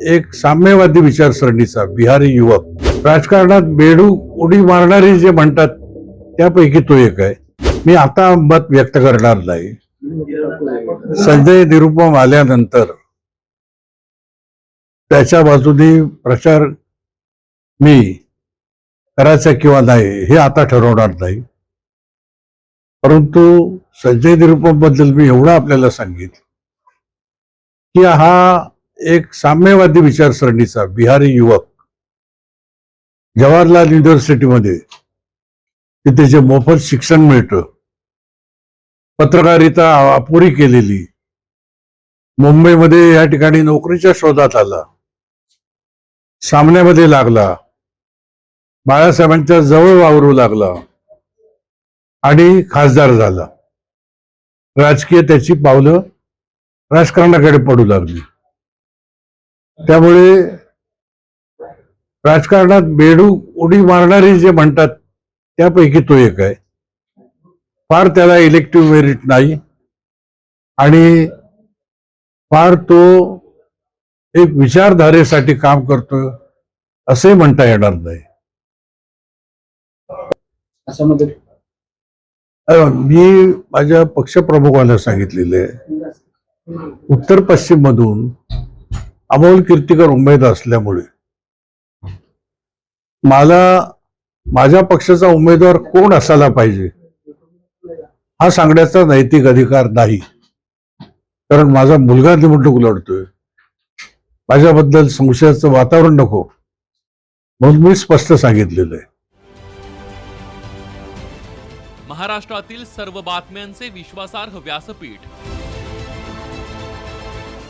एक साम्यवादी विचारसरणीचा बिहारी युवक. राजकारणात बेडू उडी मारणारी जे म्हणतात त्यापैकी तो एक आहे. मी आता मत व्यक्त करणार नाही. संजय निरुपम आल्यानंतर त्याच्या बाजूने प्रचार मी करायचा किंवा नाही हे आता ठरवणार नाही. परंतु संजय निरुपमबद्दल मी एवढं आपल्याला सांगितलं की हा एक साम्यवादी विचारसरणीचा बिहारी युवक जवाहरलाल युनिव्हर्सिटीमध्ये तिथे जे मोफत शिक्षण मिळतं पत्रकारिता अपुरी केलेली मुंबईमध्ये या ठिकाणी नोकरीच्या शोधात आला सामन्यामध्ये लागला बाळासाहेबांच्या जवळ वावरू लागला आणि खासदार झाला. राजकीय त्याची पावलं राजकारणाकडे पडू लागली. त्यामुळे राजकारणात बेडू उडी मारणारी जे म्हणतात त्यापैकी तो एक आहे. फार त्याला इलेक्टिव्ह मेरिट नाही. आणि फार तो एक विचारधारेसाठी काम करतोय असे म्हणता येणार नाही. मी माझ्या पक्षप्रमुखांना सांगितलेले उत्तर पश्चिम मधून अमोल कीर्तिकर उमेद असल्यामुळे. मला माझ्या पक्षाचा उमेदवार कोण असायला पाहिजे? हा सांगण्याचा नैतिक अधिकार नाही. कारण माझा मुलगा निवडणूक लढतोय. माझ्याबद्दल संशयाचं वातावरण नको. म्हणून मी स्पष्ट सांगितलेलं आहे. महाराष्ट्रातील सर्व बातम्यांचे विश्वासार्ह व्यासपीठ